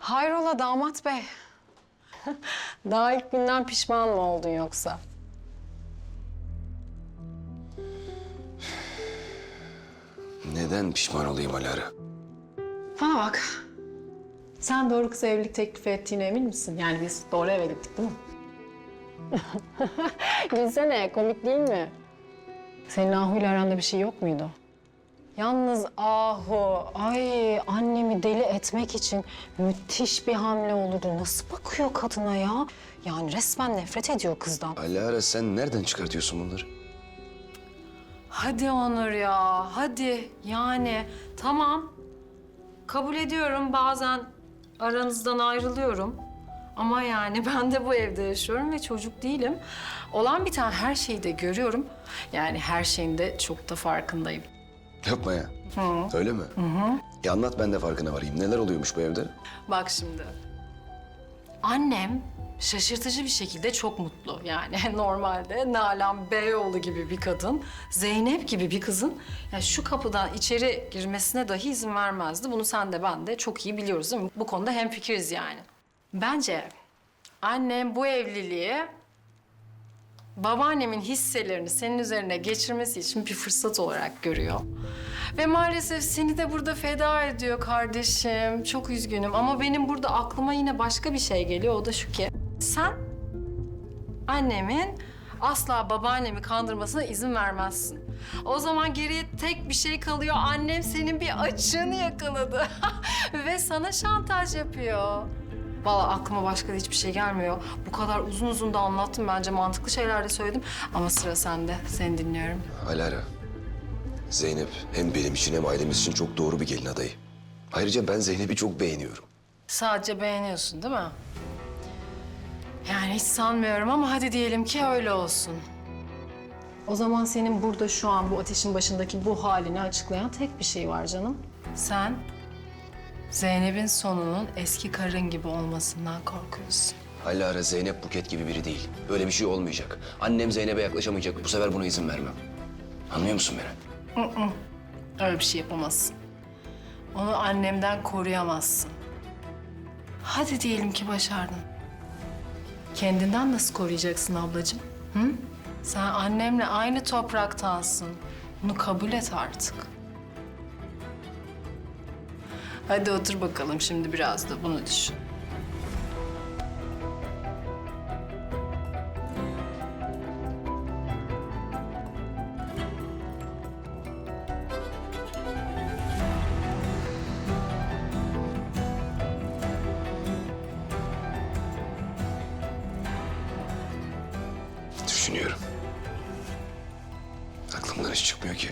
Hayrola damat bey? Daha ilk günden pişman mı oldun yoksa? Neden pişman olayım Alara? Bana bak. Sen doğru kıza evlilik teklifi ettiğine emin misin? Yani biz doğru evlilik değil mi? Gülsene, komik değil mi? Senin Ahu ile aranda bir şey yok muydu? Yalnız Ahu, ay annemi deli etmek için müthiş bir hamle olurdu. Nasıl bakıyor kadına ya? Yani resmen nefret ediyor kızdan. Alara sen nereden çıkartıyorsun bunları? Hadi Onur ya, hadi. Yani tamam. Kabul ediyorum bazen aranızdan ayrılıyorum. Ama yani ben de bu evde yaşıyorum ve çocuk değilim. Olan bir tane her şeyi de görüyorum. Yani her şeyin de çok da farkındayım. Yapma ya. Öyle mi? Hı hı. Ya anlat ben de farkına varayım. Neler oluyormuş bu evde? Bak şimdi. Annem şaşırtıcı bir şekilde çok mutlu. Yani normalde Nalan Beyoğlu gibi bir kadın, Zeynep gibi bir kızın yani şu kapıdan içeri girmesine dahi izin vermezdi. Bunu sen de ben de çok iyi biliyoruz değil mi? Bu konuda hemfikiriz yani. Bence annem bu evliliği babaannemin hisselerini senin üzerine geçirmesi için bir fırsat olarak görüyor. Ve maalesef seni de burada feda ediyor kardeşim. Çok üzgünüm ama benim burada aklıma yine başka bir şey geliyor. O da şu ki sen annemin asla babaannemi kandırmasına izin vermezsin. O zaman geriye tek bir şey kalıyor. Annem senin bir açığını yakaladı ve sana şantaj yapıyor. Vallahi aklıma başka da hiçbir şey gelmiyor. Bu kadar uzun uzun da anlattım bence mantıklı şeyler de söyledim. Ama sıra sende. Seni dinliyorum. Alara. Zeynep hem benim için hem ailemiz için çok doğru bir gelin adayı. Ayrıca ben Zeynep'i çok beğeniyorum. Sadece beğeniyorsun değil mi? Yani hiç sanmıyorum ama hadi diyelim ki öyle olsun. O zaman senin burada şu an bu ateşin başındaki bu halini açıklayan tek bir şey var canım. Sen Zeynep'in sonunun eski karın gibi olmasından korkuyorsun. Alara Zeynep Buket gibi biri değil. Böyle bir şey olmayacak. Annem Zeynep'e yaklaşamayacak. Bu sefer buna izin vermem. Anlıyor musun beni? Öyle bir şey yapamazsın. Onu annemden koruyamazsın. Hadi diyelim ki başardın. Kendinden nasıl koruyacaksın ablacığım? Hı? Sen annemle aynı topraktansın. Bunu kabul et artık. Hadi otur bakalım şimdi biraz da bunu düşün. Düşünüyorum. Aklımdan hiç çıkmıyor ki.